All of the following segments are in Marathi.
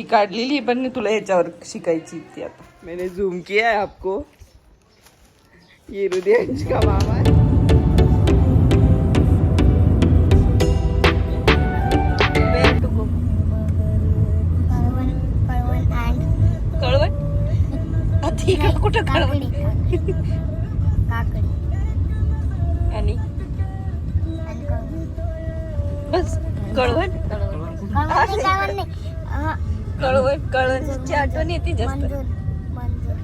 ही काढलेली पण तुला याच्यावर शिकायची ती आता. मैंने झूम किया है आपको। ये हृदयांश का मामा है. Where to go? Kalwan? Kalwan and Kalwan आता इकडं कुठं कळवण? काकडी आणि? आणि कळवण. बस कळवण? कळवण. नाही, कळवण. नाही अहं, कळवण कळवणची आठवण येते जास्त. मंजूर मंजूर.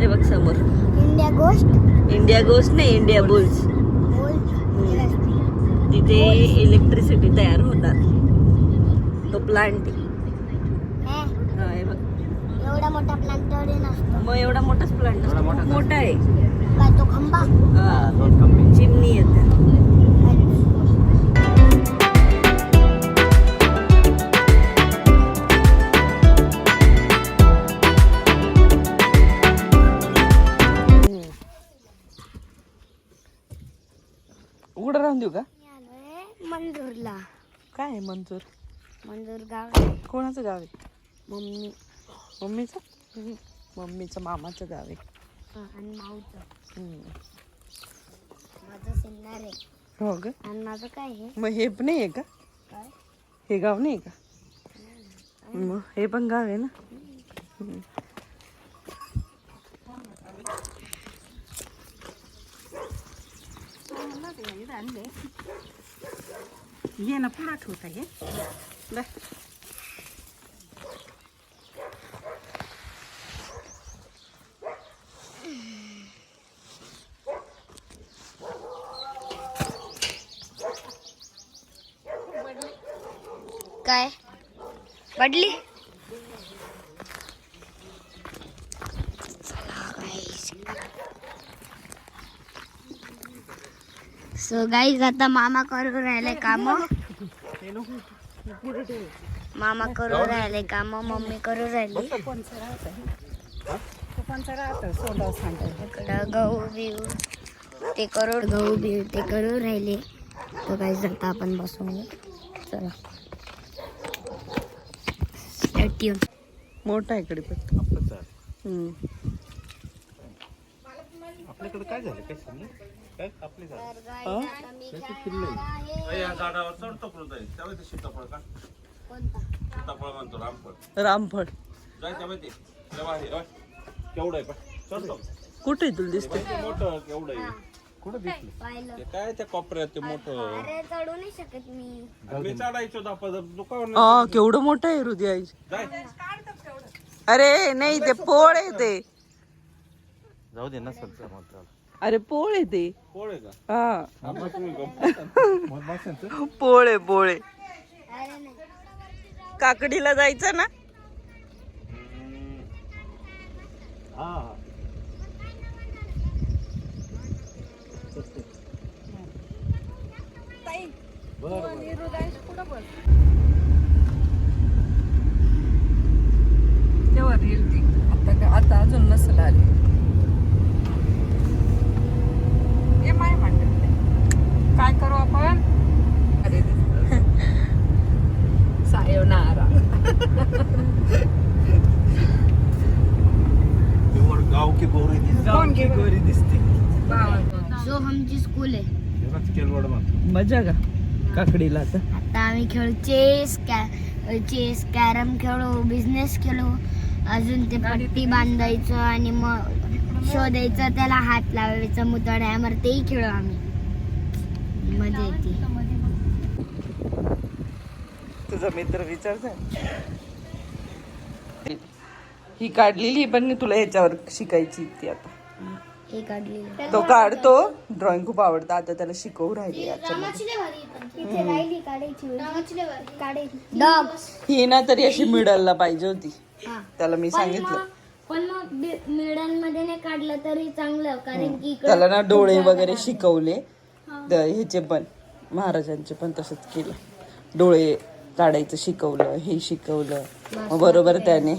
हे बघ समोर. इंडिया गोष्ट इंडिया गोस्ट नाही इंडिया बुल्स. बोल तिथे इलेक्ट्रिसिटी तयार होतात. तो प्लांट हे? बघ. एवढा मोठा प्लांट मग एवढा मोठाच प्लांट मोठा आहे. काय तो खंबा चिमणी येते उघडं राहून देऊ का? मी आलोय मंजूरला. काय आहे मंजूर? मंजूर गाव कोणाचं गाव आहे? मम्मी. मम्मीचं? मम्मीचं मामाचं गाव आहे. आणि माऊचं. माझं सिन्नार आहे. हो ग. आणि माझं काय आहे? मग हे पण नाही आहे का? काय? हे गाव नाही का? मग हे पण गाव आहे ना? हम्म. ये ना पुढं ठेवता हे पडली? सो गाईज आता मामा करू राहिले काम. मामा करू राहिले काम मम्मी करू राहिली. गहू बिहू ते करू गहू बिहू ते करू राहिले. तर काही आता आपण बसून चला. Tuned. मोठा आहे पण. आपल्याकडे काय झालं काय सांग काय? आपले झालं. हा? या झाडावर चढतो ते सीताफळ का? सीताफळ म्हणतो रामफळ. रामफळ. केवढं आहे पा चढतो कुठे तुला दिसते मोठं केवढं आहे? कुठं दिसलं? पाहिलं? ते काय त्या कोपऱ्यात ते मोठं? अरे चढू नाही शकत मी. मी चढायचो दापा दुकान हा केवढं मोठं आहे हृदय जाय. अरे नाही ते पोळ आहे ते. जाऊ दे नसल अरे पोळ आहे ते. कोण आहे का? हा. आम्हा तुम्ही गप्प पोळ आहे पोळ आहे. अरे नाही. काकडीला जायचं ना? हा. तेव्हा येईल ती आता का- आता अजून नसेल आली. ये माय म्हणते काय करू आपण? अरे सायोनारा. वर गाव की बोरी कोण घे गोरी दिसते. सो आमची स्कूल केलवड मजा का? काकडीला आता. आता आम्ही खेळू चेस कॅ चेस कॅरम खेळू बिझनेस खेळू. अजून ते पट्टी बांधायचं आणि मग शोधायचं त्याला हात लावायचं मुतड्यावर तेही खेळू आम्ही. मजा येते. तुझा मित्र विचारता ही काढलेली पण तुला याच्यावर शिकायची ती आता. हे काढलेलं. तो काढतो. ड्रॉइंग खूप आवडतं. आता त्याला शिकवू राहिली डॉग ही ना तरी अशी मिडलला पाहिजे होती. हा. त्याला मी सांगितलं. पण मग मिडलमध्ये नाही काढलं तरी चांगलं कारण की इकडं त्याला ना डोळे वगैरे शिकवले. द- ह्याचे पण महाराजांचे पण तसंच केलं. डोळे काढायचं शिकवलं हे शिकवलं. मग बरोबर त्याने.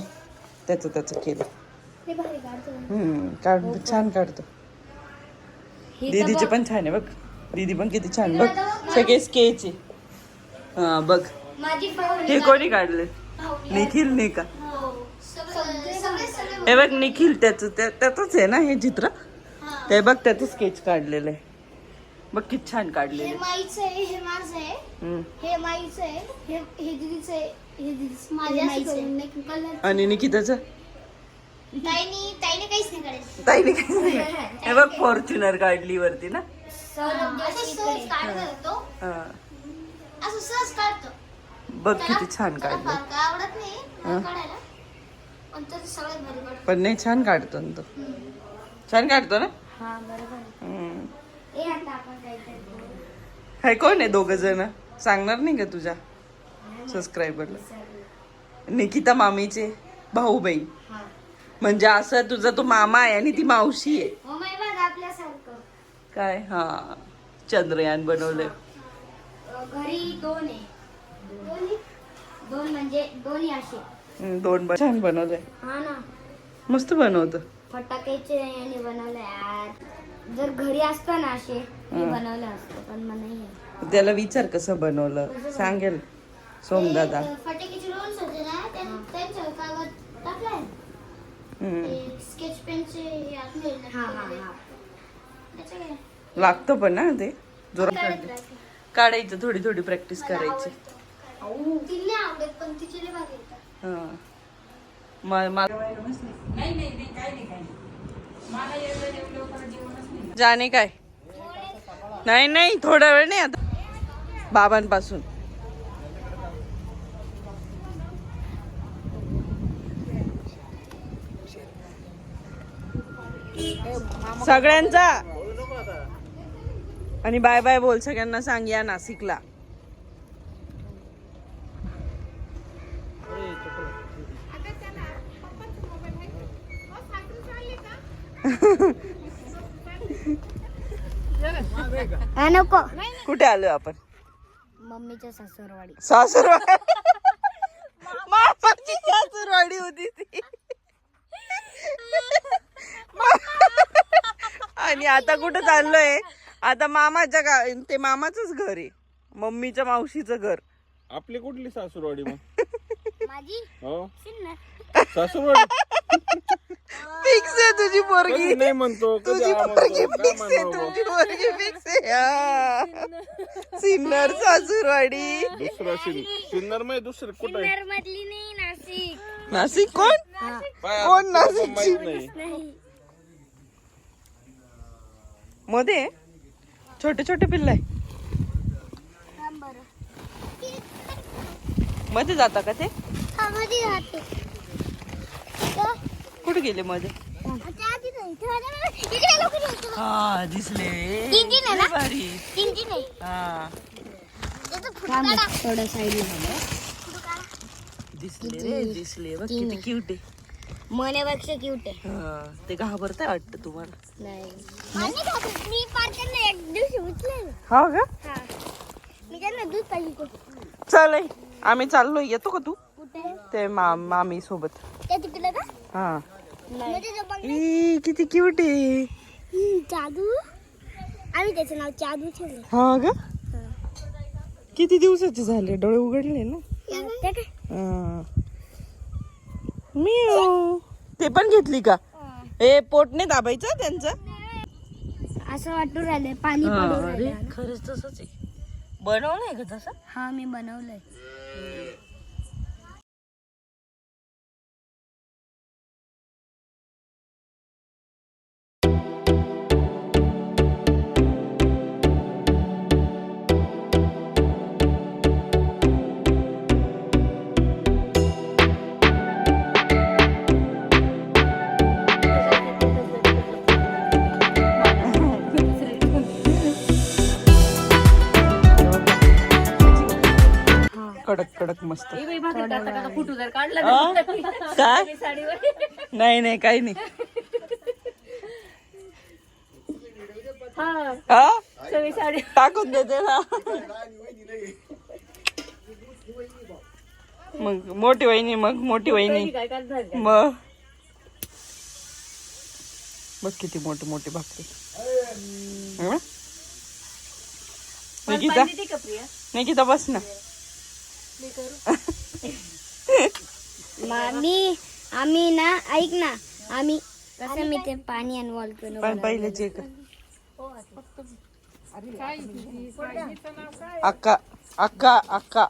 त्याचं त्याचं केलं. काढतो हम्म काढ छान काढतो. दीदीचे पण छान आहे बघ. दीदी पण किती छान बघ. सगळे स्केच. आहे हा बघ. हे कोणी काढले? निखिल नाही का? सगळे सगळे सगळे हे बघ निखिल त्याच त्यातच आहे ना हे चित्र? ते बघ त्याचं स्केच काढलेलं आहे. बघ किती छान हे काढलेलं आहे. माईचं आहे हे माझं आहे. हे माईचं आहे हे हे दीदीचं आहे हे दीदीचं माझ्या कलर आणि निकिताचं? ताईनी ताईने काहीच नाही करायचं. ताईने काय हे बघ फॉर्च्युनर काढली वरती ना असं सहज काढत होतो. हा. असं सहज काढतो. बघ किती छान त्याला काढलं. फार काय आवडत नाही मला काढायला. पण तरी सगळ्यात भारी काढतो. पण नाही छान काढतो ना तो. छान काढतो ना? हा बरोबर. हम्म. ए आता आपण काहीतरी करू. हे कोण आहे दोघ जण? सांगणार नाही का तुझ्या सबस्क्रायबरला निकिता मामीचे भाऊ बहीण हा. म्हणजे असं तुझा तो मामा आहे आणि ती मावशी आहे. बघ आपल्यासारखं. काय? हा. चंद्रयान बनवलंय. अ, घरी दोन आहे. दोन म्हणजे दोन्ही असे. हम्म, दोन छान बनवलंय. हा ना. मस्त बनवतं. फटाक्याचे यांनी बनवले यार. जर घरी असतं ना असे मी बनवलं असतं पण मग नाही आहे. त्याला विचार कसं बनवलं? सांगेल सोमदादा. फटाक्याचे रोल्स होते ना त्यां- त्यांच्यावर कागद टाकलाय. स्केच पेनचे हे आतमध्ये हा हा हा. त्याचं काय? लागतं पण ना ते? जोरात. काढायचं थोडी थोडी प्रॅक्टिस करायची. तिला आवडत पण तिचे लय भारी येतात. हा. मा- मा- जाणे काय? नाही नाही थोडा वेळ नाही आता. बाबांपासून. सगळ्यांचा. आणि बाय बाय बोल सगळ्यांना सांग या नाशिकला. नको. कुठे आलो आपण? मम्मीच्या सासूरवाडी सासूरवाडी मामाची सासूरवाडी होती ती आणि आता कुठं चाललोय? आता मामाच्या गा ते मामाचंच घर आहे. मम्मीच्या मावशीचं घर. आपली कुठली सासूरवाडी मग? माझी? हो. सिन्नर सासूरवाडी? फिक्स आहे तुझी पोरगी. कधी नाही म्हणतो कधी तुझी हा पोरगी म्हणतो काय फिक्स आहे म्हणावं तुझी पोरगी फिक्स आहे. हा. सिन्नर सासूरवाडी. दुसरं सिन सिन्नरमध्ये दुसरं कुठं आहे? सिन्नर मधली नाही नाशिक. नाशिक कोण? कोण तुला नाशिकची? माहीत नाही. नाही. मध्ये छोटे छोटे पिल्ल. आहे मध्ये जाता का ते? हा कुठे गेले मध्ये. हा दिसले. हा. दिसले रे दिसले. बघ किती क्यूट आहे. मण्यापेक्षा क्यूट आहे. हा, ते घाबरताय वाटतं तुम्हाला. नाही. मी पार त्यांना एक दिवशी उचलेल हा का? हा. मी त्यांना दूध पाहिजे चल आम्ही चाललो. येतो का तू? ते मा मामी सोबत. त्या तिकडे का? हा. म्हणजे तो बंगला- ई, किती क्यूट आहे. हम्म, जादू? आम्ही त्याचं नाव जादू ठेवलं. हा का? किती दिवसाचे झाले? डोळे उघडले ना? त्या काय? मिऊ. ते पण घेतली का? ए पोट नाही दाबायचं त्यांचं? असं वाटून राहिलंय पाणी. खरंच तसंच आहे. बनवलंय का तसं? हा मी बनवलंय. मस्त. फोटो जर काढला? काय नाही नाही काही नाही. हा. साडी. टाकून देते ना. मग मोठी वहिनी मग मोठी वहिनी. मग. बघ किती मोठी मोठी भाकरी. हं? निकिता? निकिता बस ना. मामी आम्ही ना ऐक ना आम्ही कसं मी ते पाणी आणि वॉल्कनो पण पहिले चेक अक्का अक्का अक्का.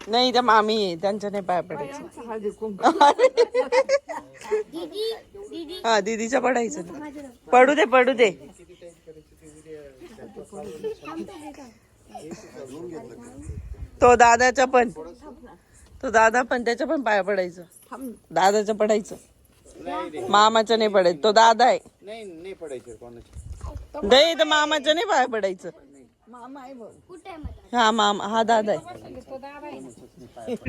नाही त्या मामी त्यांच्या नाही पाय पडायचं. हा दीदीच्या पडायचं. पडू दे पडू दे. तो दादाचा पण. तो दादा पण त्याच्या पण पाया पडायचं. दादाचं पडायचं. मामाचं नाही. पडायचं तो दादा आहे. नाही नाही पडायचे कोणाचे नाही तर मामाचं नाही पाया पडायचं. कुठे आहे मग हा मामा हा दादा आहे.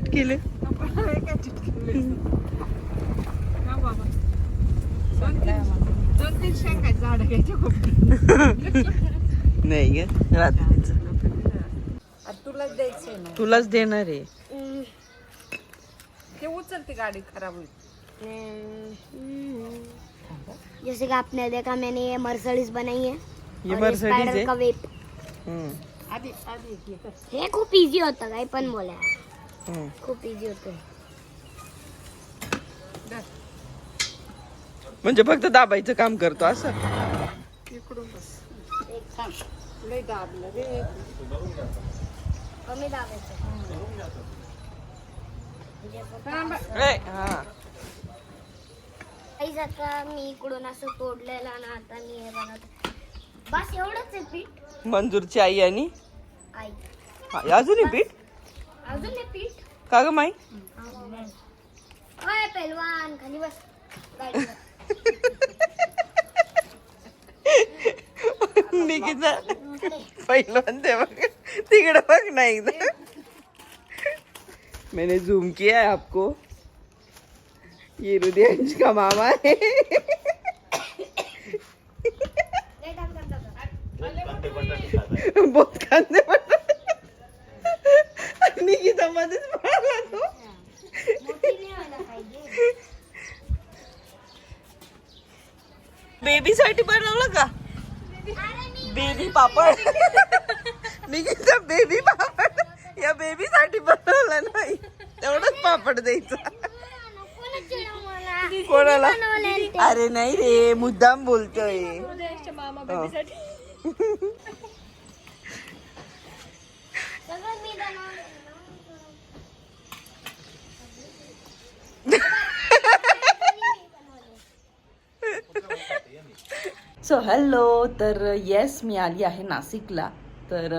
केले नाही ग रात्रीचं. तुलाच द्यायचंय ना? तुलाच देणार आहे. ते उचलते गाडी खराब होईल? जैसे कि आपने देखा मैंने ये मर्सडीज बनाई है ये और है का वेट हम्म, आधी आधी हे. हे खूप इझी होतं काय पण बोला. हम्म. खूप इझी होतं. धर. म्हणजे फक्त दाबायचं काम करतो असं? इकडून बस. लय दाबलं रे. कमी दाबायचं. हा. आता मी इकडून असं तोडलेलं ना आता मी हे बनवतो. बस एवढंच आहे पीठ. मंजूरची आई आणि? आई. हा, अजूनही पीठ? अजून हे पीठ. का ग माई? काय खाली बस. गाडीवर. निकिता पहिलं ते बघ तिकडे बघ ना एकदा. मैंने जूम किया है आपको। ये रुद्यांश का मामा है. बहुत कांदे पडतात निकिता मध्येच पळाला तो मोठी नाही व्हायला पाहिजे बेबी साठी बनवलं का बेबी पापड। मी त्या बेबी पापड. या बेबी साठी बनवला नाही. तेवढंच पापड द्यायचा. कोणाला? अरे नाही रे मुद्दाम बोलतोय. सो हॅलो तर येस मी आली आहे नाशिकला. तर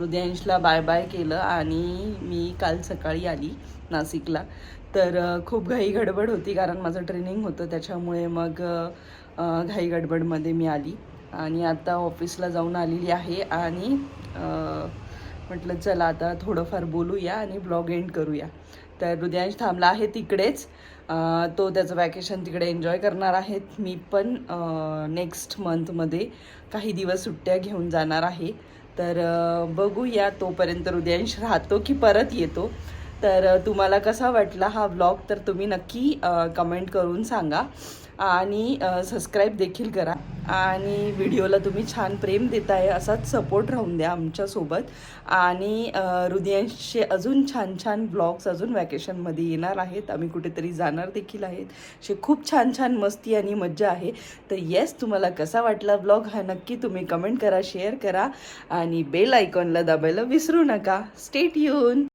हृदयांशला बाय बाय केलं आणि मी काल सकाळी आली नाशिकला. तर खूप घाई गडबड होती कारण माझं ट्रेनिंग होतं त्याच्यामुळे मग घाई गडबडमध्ये मी आली. आणि आता ऑफिसला जाऊन आलेली आहे आणि म्हटलं चला आता थोडंफार बोलूया आणि ब्लॉग एंड करूया. तर हृदयांश थांबला आहे तिकडेच. तो त्याचं वॅकेशन तिकडे एन्जॉय करणार आहेत मी पण नेक्स्ट मंथमध्ये काही दिवस सुट्ट्या घेऊन जाणार आहे. तर बघूया तोपर्यंत हृदयांश राहतो की परत येतो. तर तुम्हाला कसा वाटला हा ब्लॉग तर तुम्ही नक्की कमेंट करून सांगा. आणि सबस्क्राईब देखील करा. आणि व्हिडिओला तुम्ही छान प्रेम देताय असाच सपोर्ट राहून द्या आमच्यासोबत आणि हृदयांचे हृदयांशचे अजून छान छान ब्लॉग्स अजून वॅकेशनमध्ये येणार आहेत. आम्ही कुठेतरी जाणार देखील आहेत. असे खूप छान छान मस्ती आणि मज्जा आहे. तर येस तुम्हाला कसा वाटला ब्लॉग हा नक्की तुम्ही कमेंट करा शेअर करा. आणि बेल आयकॉनला दाबायला विसरू नका. स्टेट येऊन